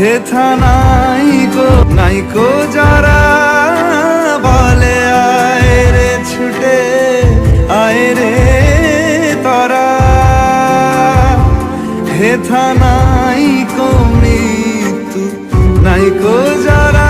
হেথা নাই গো, নাই কো যারা বলে, আয় রে ছুটে, আয় রে তারা। হেথা নাই কো মৃত্যু, নাই কো যারা